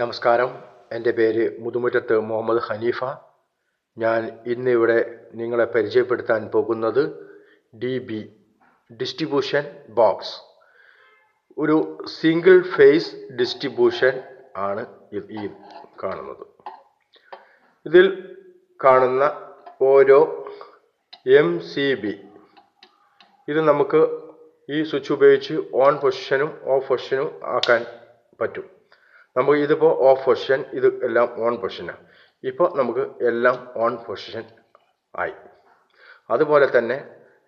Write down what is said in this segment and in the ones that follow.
നമസ്കാരം. എന്റെ പേര് മുതുമുറ്റത്ത് മുഹമ്മദ് ഹനീഫ ഞാൻ ഇന്നിവിടെ നിങ്ങളെ പരിചയപ്പെടുത്താൻ പോകുന്നത് ഡി ബി ഡിസ്ട്രിബ്യൂഷൻ ബോക്സ് ഒരു സിംഗിൾ ഫേസ് ഡിസ്ട്രിബ്യൂഷൻ ആണ് ഈ കാണുന്നത്. ഇതിൽ കാണുന്ന ഓരോ എം സി ബി ഇത് നമുക്ക് ഈ സ്വിച്ച് ഉപയോഗിച്ച് ഓൺ പൊസിഷനും ഓഫ് പൊസിഷനും ആക്കാൻ പറ്റും. നമുക്ക് ഇതിപ്പോൾ ഓഫ് പൊസിഷൻ ഇത് എല്ലാം ഓൺ പൊസിഷനാണ് ഇപ്പോൾ നമുക്ക് എല്ലാം ഓൺ പൊസിഷൻ ആയി. അതുപോലെ തന്നെ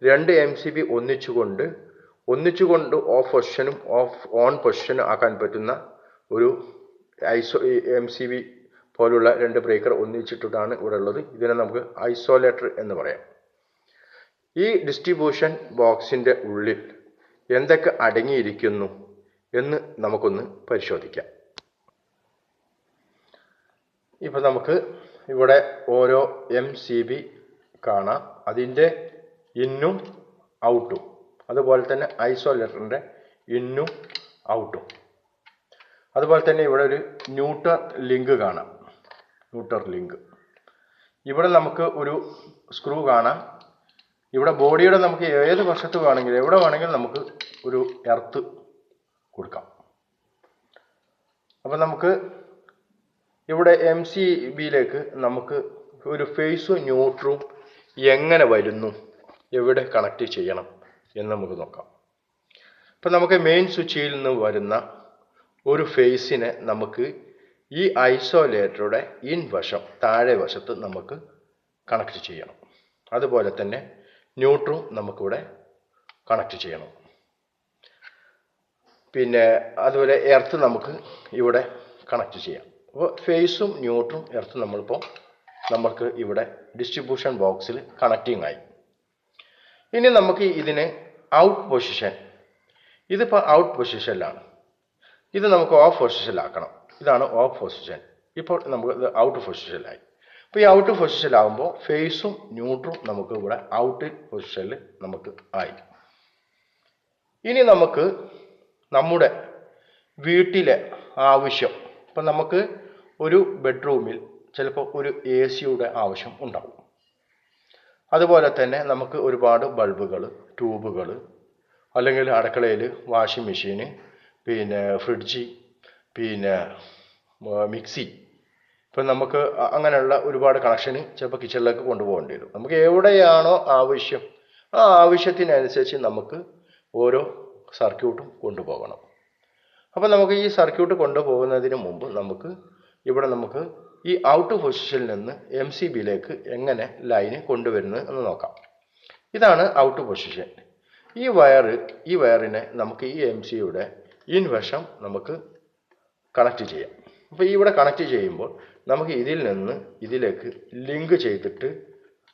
രണ്ട് എം സി ബി ഒന്നിച്ചുകൊണ്ട് ഒന്നിച്ചുകൊണ്ട് ഓഫ് പൊസിഷനും ഓഫ് ഓൺ പൊസിഷനും ആക്കാൻ പറ്റുന്ന ഒരു ഐസോ എം സി ബി പോലുള്ള രണ്ട് ബ്രേക്കർ ഒന്നിച്ചിട്ടിട്ടാണ് ഇവിടെ ഉള്ളത്. ഇതിനെ നമുക്ക് ഐസോലേറ്റർ എന്ന് പറയാം. ഈ ഡിസ്ട്രിബ്യൂഷൻ ബോക്സിന്റെ ഉള്ളിൽ എന്തൊക്കെ അടങ്ങിയിരിക്കുന്നു എന്ന് നമുക്കൊന്ന് പരിശോധിക്കാം. ഇപ്പം നമുക്ക് ഇവിടെ ഓരോ എം സി ബി കാണാം. അതിന്റെ ഇന്നും ഔട്ടും. അതുപോലെ തന്നെ ഐസോലേറ്ററിന്റെ ഇന്നും ഔട്ടും. അതുപോലെ തന്നെ ഇവിടെ ഒരു ന്യൂട്ടർ ലിങ്ക് കാണാം. Neutral link. ഇവിടെ നമുക്ക് ഒരു സ്ക്രൂ കാണാം. ഇവിടെ ബോഡിയുടെ നമുക്ക് ഏത് വശത്ത് വേണമെങ്കിലും എവിടെ വേണമെങ്കിലും നമുക്ക് ഒരു എർത്ത് കൊടുക്കാം. അപ്പം നമുക്ക് ഇവിടെ എം സി ബിയിലേക്ക് നമുക്ക് ഒരു ഫേസും ന്യൂട്രും എങ്ങനെ വരുന്നു? എവിടെ കണക്ട് ചെയ്യണം? എന്ന് നമുക്ക് നോക്കാം. ഇപ്പം നമുക്ക് മെയിൻ സ്വിച്ചിൽ നിന്ന് വരുന്ന ഒരു ഫേസിനെ നമുക്ക് ഈ ഐസോലേറ്ററുടെ ഇൻ വശം താഴെ വശത്ത് നമുക്ക് കണക്ട് ചെയ്യണം. അതുപോലെ തന്നെ ന്യൂട്രും നമുക്കിവിടെ കണക്ട് ചെയ്യണം. പിന്നെ അതുപോലെ എർത്ത് നമുക്ക് ഇവിടെ കണക്ട് ചെയ്യാം. അപ്പോൾ ഫേസും ന്യൂട്രും എർത്തും നമ്മളിപ്പോൾ നമുക്ക് ഇവിടെ ഡിസ്ട്രിബ്യൂഷൻ ബോക്സിൽ കണക്റ്റിംഗ് ആയി. ഇനി നമുക്ക് ഇതിന് ഔട്ട് പൊസിഷൻ ഇതിപ്പോൾ ഔട്ട് പൊസിഷനിലാണ് ഇത് നമുക്ക് ഓഫ് പൊസിഷനിലാക്കണം ഇതാണ് ഓഫ് പൊസിഷൻ ഇപ്പോൾ നമുക്ക് ഇത് ഔട്ട് പൊസിഷനിലായി അപ്പോൾ ഈ ഔട്ട് പൊസിഷനിലാകുമ്പോൾ ഫേസും ന്യൂട്രും നമുക്ക് ഇവിടെ ഔട്ട് പൊസിഷനിൽ നമുക്ക് ആയി. ഇനി നമുക്ക് നമ്മുടെ വീട്ടിലെ ആവശ്യം ഇപ്പം നമുക്ക് ഒരു ബെഡ്റൂമിൽ ചിലപ്പോൾ ഒരു എ സിയുടെ ആവശ്യം ഉണ്ടാവും. അതുപോലെ തന്നെ നമുക്ക് ഒരുപാട് ബൾബുകൾ ട്യൂബുകൾ അല്ലെങ്കിൽ അടുക്കളയിൽ വാഷിംഗ് മെഷീന് പിന്നെ ഫ്രിഡ്ജ് പിന്നെ മിക്സി ഇപ്പം നമുക്ക് അങ്ങനെയുള്ള ഒരുപാട് കണക്ഷന് ചിലപ്പോൾ കിച്ചണിലേക്ക് കൊണ്ടുപോകേണ്ടി വരും. നമുക്ക് എവിടെയാണോ ആവശ്യം ആ ആവശ്യത്തിനനുസരിച്ച് നമുക്ക് ഓരോ സർക്യൂട്ടും കൊണ്ടുപോകണം. അപ്പോൾ നമുക്ക് ഈ സർക്യൂട്ട് കൊണ്ടുപോകുന്നതിന് മുമ്പ് നമുക്ക് ഇവിടെ നമുക്ക് ഈ ഔട്ട് പൊസിഷനിൽ നിന്ന് എം സി ബിയിലേക്ക് എങ്ങനെ ലൈന് കൊണ്ടുവരുന്നത് എന്ന് നോക്കാം. ഇതാണ് ഔട്ട് പൊസിഷൻ ഈ വയർ ഈ വയറിനെ നമുക്ക് ഈ എം സിയുടെ ഇൻവശം നമുക്ക് കണക്ട് ചെയ്യാം. അപ്പോൾ ഇവിടെ കണക്ട് ചെയ്യുമ്പോൾ നമുക്ക് ഇതിൽ നിന്ന് ഇതിലേക്ക് ലിങ്ക് ചെയ്തിട്ട്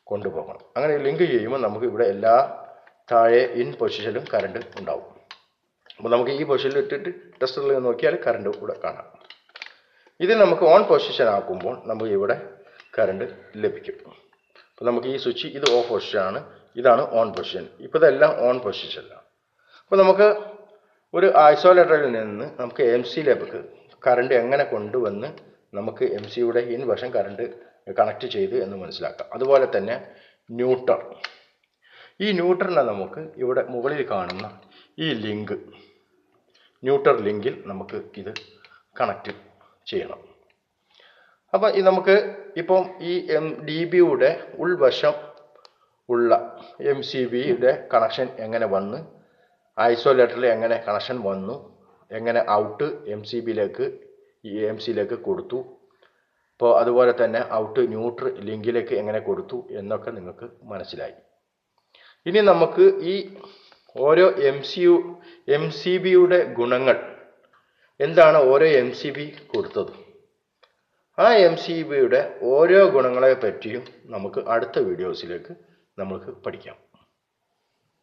കൊണ്ടുപോകണം. അങ്ങനെ ലിങ്ക് ചെയ്യുമ്പോൾ നമുക്ക് ഇവിടെ എല്ലാ താഴെ ഇൻ പൊസിഷനിലും കറണ്ട് ഉണ്ടാവും. അപ്പോൾ നമുക്ക് ഈ പൊസിഷനിൽ ഇട്ടിട്ട് ടെസ്റ്ററിൽ നോക്കിയാൽ കറണ്ട് ഇവിടെ കാണാം. ഇത് നമുക്ക് ഓൺ പൊസിഷൻ ആക്കുമ്പോൾ നമുക്ക് ഇവിടെ കറണ്ട് ലഭിക്കും. അപ്പോൾ നമുക്ക് ഈ സ്വിച്ച് ഇത് ഓഫ് പൊസിഷനാണ് ഇതാണ് ഓൺ പൊസിഷൻ ഇപ്പോൾ ഇതെല്ലാം ഓൺ പൊസിഷനിലാണ് അപ്പോൾ നമുക്ക് ഒരു ഐസോലേറ്ററിൽ നിന്ന് നമുക്ക് എം സിയിലേക്ക് കറണ്ട് എങ്ങനെ കൊണ്ടുവന്ന് നമുക്ക് എം സിയുടെ ഇൻ വശം കറണ്ട് കണക്ട് ചെയ്ത് എന്ന് മനസ്സിലാക്കാം. അതുപോലെ തന്നെ ന്യൂട്ടർ ഈ ന്യൂട്ടറിനെ നമുക്ക് ഇവിടെ മുകളിൽ കാണുന്ന ഈ ലിങ്ക് ന്യൂട്ടർ ലിങ്കിൽ നമുക്ക് ഇത് കണക്ട് ചെയ്യണം. അപ്പം ഇത് നമുക്ക് ഇപ്പം ഈ എം ഡി ബിയുടെ ഉൾവശം ഉള്ള എം സി ബിയുടെ കണക്ഷൻ എങ്ങനെ വന്ന് ഐസോലേറ്ററിൽ എങ്ങനെ കണക്ഷൻ വന്നു എങ്ങനെ ഔട്ട് എം സി ബിയിലേക്ക് ഈ എം സിയിലേക്ക് കൊടുത്തു ഇപ്പോൾ അതുപോലെ തന്നെ ഔട്ട് ന്യൂട്രൽ ലിങ്കിലേക്ക് എങ്ങനെ കൊടുത്തു എന്നൊക്കെ നിങ്ങൾക്ക് മനസ്സിലായി. ഇനി നമുക്ക് ഈ ഓരോ M C U M C ബിയുടെ ഗുണങ്ങൾ എന്താണ് ഓരോ എം സി ബി കൊടുത്തത്? ആ എം സി ബിയുടെ ഓരോ ഗുണങ്ങളെ പറ്റിയും നമുക്ക് അടുത്ത വീഡിയോസിലേക്ക് നമുക്ക് പഠിക്കാം.